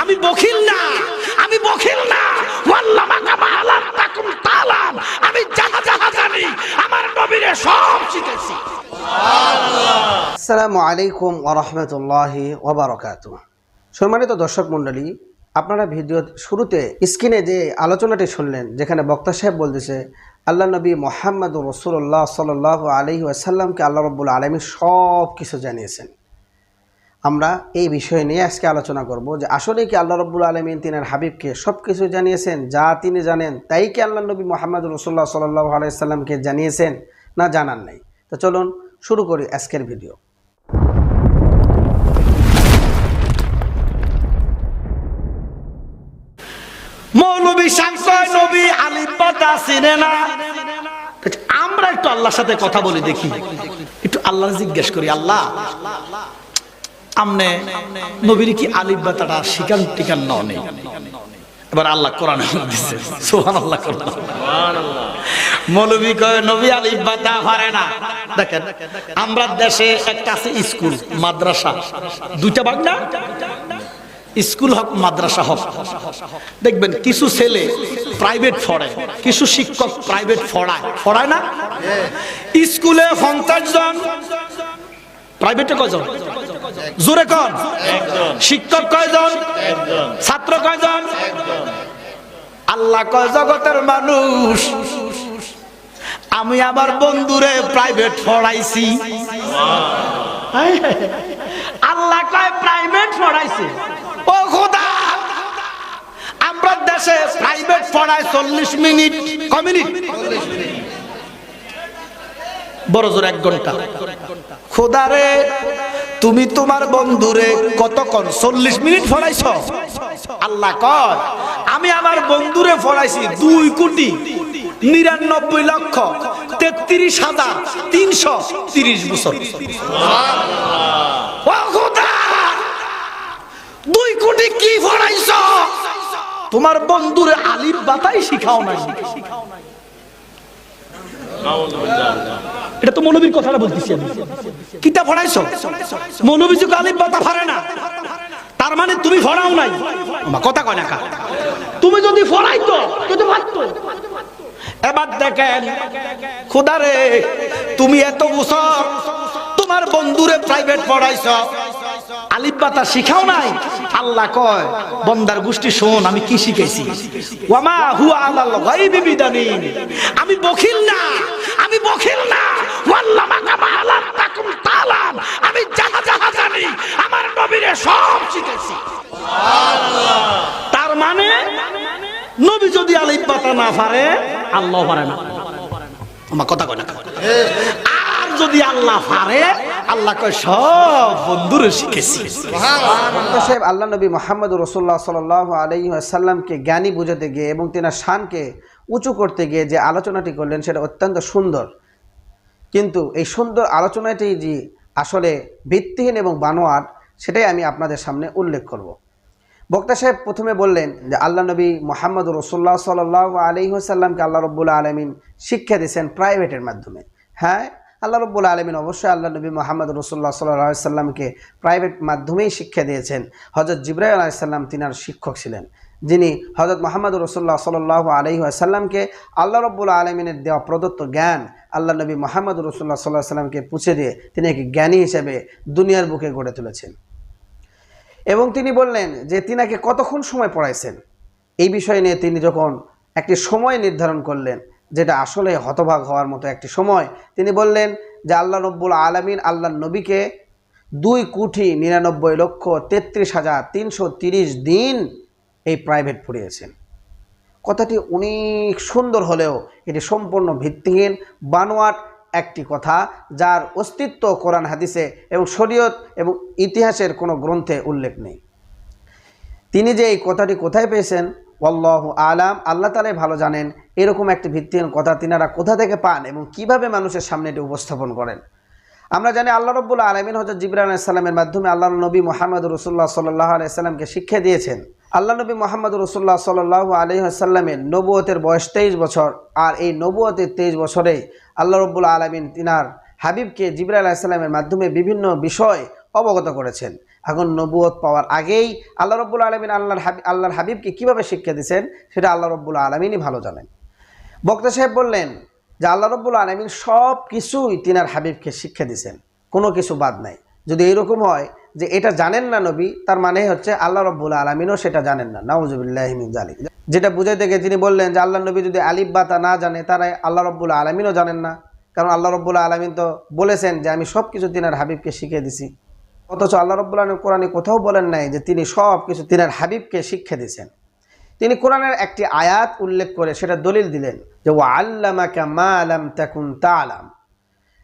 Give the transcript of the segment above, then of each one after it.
আমি বখিল না, আমি বখিল না। আমি যাহা যাহা জানি, আমার সব শিখেছি। আলাইকুম ওরহমতুল্লাহি ওবরাকাত সম্মানিত দর্শক মণ্ডলী, আপনারা ভিডিও শুরুতে স্ক্রিনে যে আলোচনাটি শুনলেন, যেখানে বক্তা সাহেব বলতেছে, আল্লাহ নবী মোহাম্মদ রসুল্লাহ সাল আলহি আসাল্লামকে আল্লাহ রব্বুল আলমী সব কিছু জানিয়েছেন। আমরা এই বিষয় নিয়ে আজকে আলোচনা করব যে আসলে কি আল্লাহ রব্বুল আলমিন তিনার হাবিবকে সব কিছু জানিয়েছেন, যা তিনি জানেন, তাই কি আল্লাহ নবী মোহাম্মদ রসুল্লাহ সাল্লাহ আলাইসাল্লামকে জানিয়েছেন না জানান নাই? তো চলুন শুরু করি আজকের ভিডিও। না আমরা একটু আল্লাহর সাথে কথা বলি দেখি। একটু আল্লাহ জিজ্ঞেস করি, আল্লাহ আমনে নবীর কি আলিফ আলিবাতাটা শিকান টিকান ন নেই। এবার আল্লাহ কোরআন দিচ্ছে সোহান আল্লাহ কোরআন। মৌলবী কয়, নবী আলিবাতা পারে না। দেখেন, আমরা দেশে একটা আছে স্কুল, মাদ্রাসা। দুইটা ভাগ না? স্কুল হক, মাদ্রাসা দেখবেন, কিছু ছেলে প্রাইভেট ফড়ে কিছু শিক্ষক প্রাইভেট পড়ায়। ফড়ায় না? স্কুলে পঞ্চাশ জন প্রাইভেটে কয়জন? জোরে কন। শিক্ষক কয়জন? ছাত্র কয়জন? আল্লাহ কয় জগতের মানুষ। আমি আমার বন্ধুরে প্রাইভেট পড়াইছি। আল্লাহ কয় প্রাইভেট পড়াইছে। ও খোদা! আমরা দেশে প্রাইভেট পড়ায় চল্লিশ মিনিট। ক মিনিট? বড় জোর এক ঘণ্টা। খোদারে তুমি তোমার বন্ধুরে কতক্ষণ? চল্লিশ মিনিট পড়াইছ আল্লাহ কয় আমি আমার বন্ধুরে পড়াইছি দুই কোটি নিরানব্বই লক্ষ তেত্রিশ হাজার তিনশো তিরিশ বছর। দুই কোটি কি পড়াইছ তোমার বন্ধুরে আলিফ বাতাই শিখাও নাই। এটা তো মৌলবীর কথাটা বলতেছি আমি। কিতা ফড়াইছো? মৌলবী যুগ আলিম পাতা ফারে না তার মানে তুমি ফড়াও নাই। কথা কয় না কা। তুমি যদি ফড়াইতো তো পারতো এবার দেখেন খুদারে তুমি এত বছর তোমার বন্ধুরে প্রাইভেট পড়াইছ। আলিফ বাতা শিখাও নাই? আল্লাহ কয়, বন্দার গোষ্ঠী শোন, আমি কি শিখেছি? ওয়ামা হুয়া আলাল গায়বি বিদানিন। আমি বখিল না, আমি বখিল না। ওয়াল্লামা কামা আলাম তাকুম তালাম আমি যাহা যাহা জানি, আমার নবীরে সব শিখেছি। তার মানে নবী যদি আলিফ বাতা না পারে, আল্লাহ পারে না। আমার কথা কয় না। আর যদি আল্লাহ পারে আল্লাহ কয় সব বন্ধুরে শিখেছি। সাহেব আল্লাহ নবী মোহাম্মদ রসুল্লাহ সাল আলহি আসাল্লামকে জ্ঞানী বুঝাতে গিয়ে এবং তেনার শানকে উঁচু করতে গিয়ে যে আলোচনাটি করলেন সেটা অত্যন্ত সুন্দর। কিন্তু এই সুন্দর আলোচনাটি যে আসলে ভিত্তিহীন এবং বানোয়ার সেটাই আমি আপনাদের সামনে উল্লেখ করব। বক্তা সাহেব প্রথমে বললেন যে আল্লাহ নবী মোহাম্মদ রসুল্লাহ সাল আলহি আসাল্লামকে আল্লাহ রব্বুল্লা আলমিন শিক্ষা দিয়েছেন প্রাইভেটের মাধ্যমে। হ্যাঁ আল্লাহ রব্বুল আলমিন অবশ্যই আল্লাহ নবী মোহাম্মদ রসুল্লাহ সাল্লাহ সাল্লামকে প্রাইভেট মাধ্যমেই শিক্ষা দিয়েছেন। হজরত জিব্রাহ আলাইসাল্লাম তিনার শিক্ষক ছিলেন। যিনি হজরত মোহাম্মদ রসুল্লাহ সাল্লাহ আলহি আসাল্লামকে আল্লাহ রব্বুল আলমিনের দেওয়া প্রদত্ত জ্ঞান আল্লাহ নবী মোহাম্মদ রসুল্লাহ সাল্লাহ সাল্লামকে পুছে দিয়ে তিনি এক জ্ঞানী হিসেবে দুনিয়ার বুকে গড়ে তুলেছেন। এবং তিনি বললেন যে তিনাকে কতক্ষণ সময় পড়াইছেন? এই বিষয় নিয়ে তিনি যখন একটি সময় নির্ধারণ করলেন যেটা আসলে হতভাগ হওয়ার মতো একটি সময়। তিনি বললেন যে আল্লাহ রব্বুল আলমিন আল্লাহ নবীকে দুই কোটি নিরানব্বই লক্ষ তেত্রিশ হাজার তিনশো তিরিশ দিন এই প্রাইভেট পড়িয়েছেন। কথাটি অনেক সুন্দর হলেও এটি সম্পূর্ণ ভিত্তিহীন, বানোয়াট একটি কথা যার অস্তিত্ব কোরআন হাদিসে এবং শরীয়ত এবং ইতিহাসের কোনো গ্রন্থে উল্লেখ নেই। তিনি যে এই কথাটি কোথায় পেয়েছেন? অল্লাহ আলাম, আল্লাহ তালাই ভালো জানেন। এরকম একটি ভিত্তিহীন কথা তিনারা কোথা থেকে পান এবং কীভাবে মানুষের সামনে এটি উপস্থাপন করেন? আমরা জানি আল্লাহ রব্বুল আলমিন হজরত জিবরা আলাইসাল্লামের মাধ্যমে আল্লাহ নবী মোহাম্মদ রসুল্লাহ সাল্লাহ আলাইসাল্লামকে শিক্ষা দিয়েছেন। আল্লাহ নবী মোহাম্মদ রসুল্লাহ সাল্লাহ আলী আসাল্লামের নবুয়তের বয়স তেইশ বছর আর এই নবুয়তের তেইশ বছরেই আল্লাহ রব্বুল আলমিন তিনার হাবিবকে জিবরা আলাইসাল্লামের মাধ্যমে বিভিন্ন বিষয় অবগত করেছেন। এখন নবুয়ত পাওয়ার আগেই আল্লাহ রব্বুল আলমিন আল্লাহর হাবিব আল্লাহর হাবিবকে কীভাবে শিক্ষা দিয়েছেন সেটা আল্লাহ রব্বুল আলমিনই ভালো জানেন। বক্তা সাহেব বললেন যে আল্লাহ রব্বুল আলমিন সব কিছুই তিনার হাবিবকে শিক্ষা দিয়েছেন কোনো কিছু বাদ নাই। যদি এরকম হয় যে এটা জানেন না নবী, তার মানে হচ্ছে আল্লাহ রব্বুল আলমিনও সেটা জানেন না। নাউজুবিল্লাহমিন জালিক যেটা বুঝাই থেকে তিনি বললেন যে আল্লাহ নবী যদি আলিফ বাতা না জানে তারা আল্লাহ রব্বুল আলমিনও জানেন না। কারণ আল্লাহ রব্বুল আলমিন তো বলেছেন যে আমি সব কিছু তিনার হাবিবকে শিখিয়ে দিছি। অথচ আল্লাহ রব্বুল আলমিন কোরআনে কোথাও বলেন নাই যে তিনি সব কিছু তিনার হাবিবকে শিক্ষা দিয়েছেন। তিনি কোরআনের একটি আয়াত উল্লেখ করে সেটা দলিল দিলেন যে ও আল্লামাকা মা আলাম তাকুন তা আলাম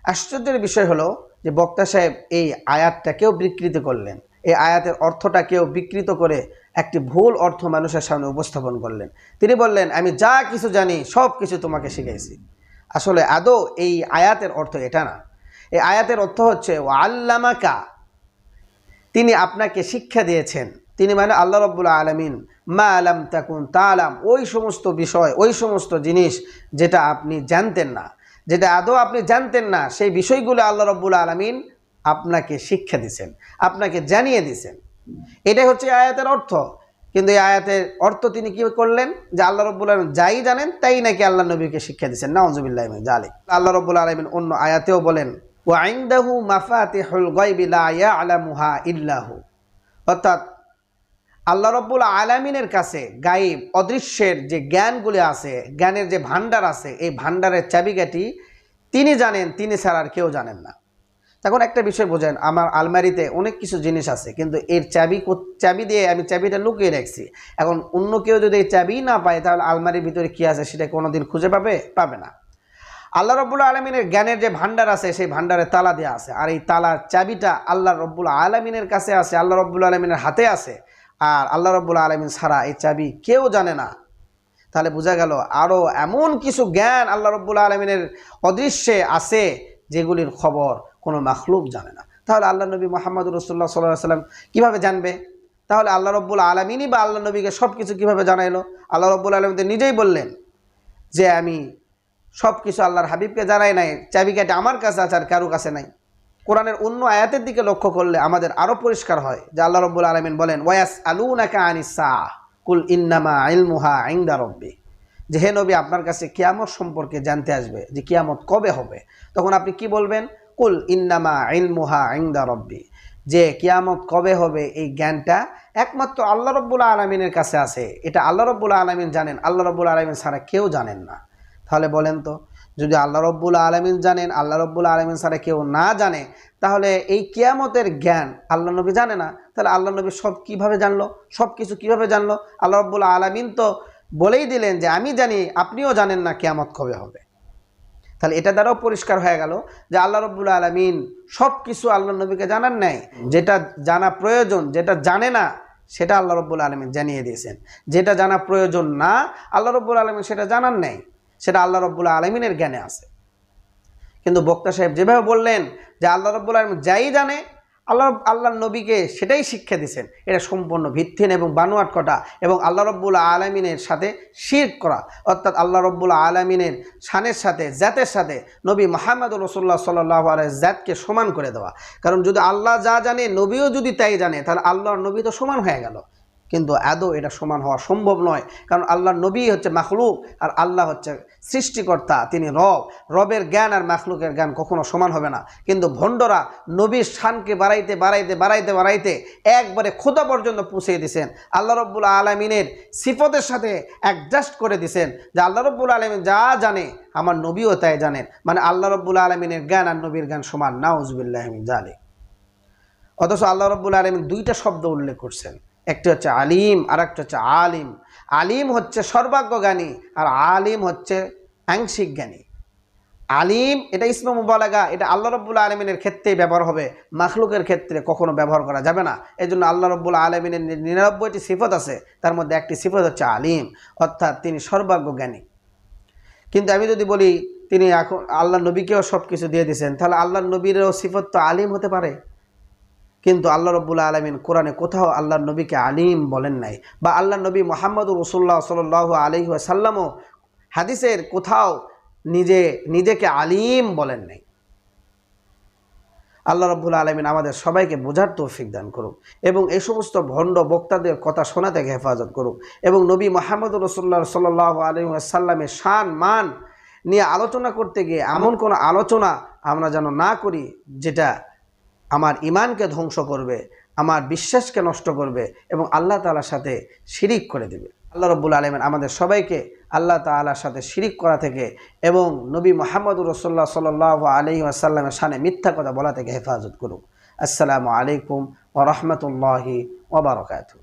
আশ্চর্যের বিষয় হলো যে বক্তা সাহেব এই আয়াতটাকেও বিকৃত করলেন। এই আয়াতের অর্থটাকেও বিকৃত করে একটি ভুল অর্থ মানুষের সামনে উপস্থাপন করলেন। তিনি বললেন, আমি যা কিছু জানি, সব কিছু তোমাকে শিখাইছি। আসলে আদৌ এই আয়াতের অর্থ এটা না। এই আয়াতের অর্থ হচ্ছে ও আল্লামাকা তিনি আপনাকে শিক্ষা দিয়েছেন। তিনি মানে আল্লাহ রব্বুল্লা আলমিন, মা আলাম তাকুন তা আলাম ওই সমস্ত বিষয়, ওই সমস্ত জিনিস যেটা আপনি জানতেন না, যেটা আদৌ আপনি জানতেন না, সেই বিষয়গুলো আল্লাহ রব্বুল আলমিন আপনাকে শিক্ষা দিছেন আপনাকে জানিয়ে দিছেন এটাই হচ্ছে আয়াতের অর্থ। কিন্তু এই আয়াতের অর্থ তিনি কি করলেন? যে আল্লাহ রব্বুল আলমিন যাই জানেন, তাই নাকি আল্লাহ নবীকে শিক্ষা দিচ্ছেন নাউজুবিল্লাহ জালিক আল্লাহ রব্বুল আলমিন অন্য আয়াতেও বলেন ও আইন্দাহু মাফাতিহুল গায়বি লা ইয়ালামুহা ইল্লাহু। অর্থাৎ আল্লাহ রব্বুল আলামিনের কাছে গায়েব, অদৃশ্যের যে জ্ঞানগুলি আছে, জ্ঞানের যে ভান্ডার আছে, এই ভান্ডারের চাবিকাঠি তিনি জানেন, তিনি ছাড়া আর কেউ জানেন না। তখন একটা বিষয় বোঝেন, আমার আলমারিতে অনেক কিছু জিনিস আছে, কিন্তু এর চাবি চাবি দিয়ে আমি চাবিটা লুকিয়ে রাখছি। এখন অন্য কেউ যদি এই চাবি না পায়, তাহলে আলমারির ভিতরে কী আছে সেটা কোনোদিন খুঁজে পাবে? পাবে না। আল্লাহ রব্বুল আলমিনের জ্ঞানের যে ভান্ডার আছে, সেই ভান্ডারে তালা দেওয়া আছে। আর এই তালার চাবিটা আল্লাহ রব্বুল আলমিনের কাছে আছে, আল্লাহ রব্বুল আলমিনের হাতে আছে। আর আল্লাহ রব্বুল আলমিন ছাড়া এই চাবি কেউ জানে না। তাহলে বোঝা গেল আরও এমন কিছু জ্ঞান আল্লাহ রব্বুল আলমিনের অদৃশ্যে আছে, যেগুলির খবর কোনো মাখলুক জানে না। তাহলে আল্লাহ নবী মোহাম্মদ রসুল্লাহ সাল্লাহ সাল্লাম কীভাবে জানবে? তাহলে আল্লাহ রব্বুল আলমিনই বা আল্লাহ নবীকে সব কিছু কীভাবে জানাইলো? আল্লাহ রব্বুল আলমিন নিজেই বললেন যে আমি সব কিছু আল্লাহর হাবিবকে জানাই নাই চাবিকাঠি আমার কাছে আছে আর কারও কাছে নাই। কোরআনের অন্য আয়াতের দিকে লক্ষ্য করলে আমাদের আরও পরিষ্কার হয় যে আল্লাহ রব্বুল আলমিন বলেন ওয়াস আলু নাকা আনিসা কুল ইন্নামা ইলমুহা আইন্দা রব্বি। যে হে নবী, আপনার কাছে কিয়ামত সম্পর্কে জানতে আসবে যে কিয়ামত কবে হবে। তখন আপনি কি বলবেন? কুল ইন্নামা ইলমুহা আইন্দা রব্বি। যে কিয়ামত কবে হবে এই জ্ঞানটা একমাত্র আল্লাহ রব্বুল আলমিনের কাছে আছে। এটা আল্লাহ রব্বুল আলমিন জানেন। আল্লাহ রব্বুল আলমিন ছাড়া কেউ জানেন না। তাহলে বলেন তো, যদি আল্লাহ রব্বুল আলমিন জানেন, আল্লাহ রব্বুল আলমিন ছাড়া কেউ না জানে, তাহলে এই কিয়ামতের জ্ঞান আল্লাহ নবী জানে না, তাহলে আল্লাহ নবী সব কীভাবে জানলো, সব কিছু কীভাবে জানলো? আল্লাহ রব্বুল আলমিন তো বলেই দিলেন যে, আমি জানি, আপনিও জানেন না কিয়ামত কবে হবে। তাহলে এটা দ্বারাও পরিষ্কার হয়ে গেল যে আল্লাহ রব্বুল আলমিন সব কিছু আল্লাহ নবীকে জানার নাই, যেটা জানা প্রয়োজন, যেটা জানে না, সেটা আল্লাহ রব্বুল আলমিন জানিয়ে দিয়েছেন। যেটা জানা প্রয়োজন না, আল্লাহ রব্বুল আলমিন সেটা জানার নেই। সেটা আল্লাহ রব্বুল আলমিনের জ্ঞানে আছে। কিন্তু বক্তা সাহেব যেভাবে বললেন যে আল্লাহ রব্বুল আলমিন যাই জানে, আল্লাহ আল্লাহ নবীকে সেটাই শিক্ষা দিয়েছেন এটা সম্পূর্ণ ভিত্তিহীন এবং বানোয়াট কটা এবং আল্লাহ রব্বুল আলমিনের সাথে শির করা। অর্থাৎ আল্লাহ রব্বুল আলমিনের শানের সাথে, জাতের সাথে নবী মাহমদ রসুল্লাহ সাল্লাহ জাতকে সমান করে দেওয়া। কারণ যদি আল্লাহ যা জানে, নবীও যদি তাই জানে, তাহলে আল্লাহর নবী তো সমান হয়ে গেল। কিন্তু আদৌ এটা সমান হওয়া সম্ভব নয়। কারণ আল্লাহর নবী হচ্ছে মাখলুক আর আল্লাহ হচ্ছে সৃষ্টিকর্তা, তিনি রব। রবের জ্ঞান আর মাখলুকের জ্ঞান কখনো সমান হবে না। কিন্তু ভণ্ডরা নবীর শানকে বাড়াইতে বাড়াইতে বাড়াইতে বাড়াইতে একবারে খোদা পর্যন্ত পুষিয়ে দিছেন। আল্লাহ রব্বুল আলমিনের সিফতের সাথে অ্যাডজাস্ট করে দিছেন যে আল্লাহ রব্বুল আলমিন যা জানে আমার নবীও তাই জানেন। মানে আল্লাহ রব্বুল আলমিনের জ্ঞান আর নবীর জ্ঞান সমান। নাউজবিল্লাহ জালে অথচ আল্লাহ রব্বুল আলমিন দুইটা শব্দ উল্লেখ করছেন। একটি হচ্ছে আলিম আর একটা হচ্ছে আলিম। আলিম হচ্ছে সর্বাজ্ঞ জ্ঞানী আর আলিম হচ্ছে আংশিক জ্ঞানী। আলিম, এটা ইসমে মুবালাগা, এটা আল্লাহ রব্বুল আলমিনের ক্ষেত্রেই ব্যবহার হবে। মাখলুকের ক্ষেত্রে কখনো ব্যবহার করা যাবে না। এই জন্য আল্লাহ রব্বুল আলমিনের নিরানব্বইটি সিফত আছে। তার মধ্যে একটি সিফত হচ্ছে আলিম, অর্থাৎ তিনি সর্বাজ্ঞ জ্ঞানী কিন্তু আমি যদি বলি, তিনি এখন আল্লাহ নবীকেও সব কিছু দিয়ে দিয়েছেন, তাহলে আল্লাহ নবীরও সিফত তো আলিম হতে পারে? কিন্তু আল্লাহ রব্বুল আলমিন কোরআনে কোথাও আল্লাহ নবীকে আলিম বলেন নাই। বা আল্লাহ নবী মোহাম্মদ রসুল্লাহ সাল আলহি সাল্লামও হাদিসের কোথাও নিজে, নিজেকে আলিম বলেন নাই। আল্লাহ রব্বুল আলমিন আমাদের সবাইকে বোঝার তৌফিক দান করুক এবং এই সমস্ত ভণ্ড বক্তাদের কথা শোনা থেকে হেফাজত করুক এবং নবী মোহাম্মদ রসুল্লাহ সাল্লাহ আলী সাল্লামের শান, মান নিয়ে আলোচনা করতে গিয়ে এমন কোনো আলোচনা আমরা যেন না করি যেটা আমার ইমানকে ধ্বংস করবে, আমার বিশ্বাসকে নষ্ট করবে এবং আল্লাহ তালার সাথে শিরিক করে দেবে। আল্লাহ রব্বুল আলমেন আমাদের সবাইকে আল্লাহ তালার সাথে শিরিক করা থেকে এবং নবী মোহাম্মদ রসোল্লা সাল আলি আসাল্লামের সানে মিথ্যা কথা বলা থেকে হেফাজত করুক। আসসালামু আলাইকুম ও রহমতুল্লাহি ওবরকাতু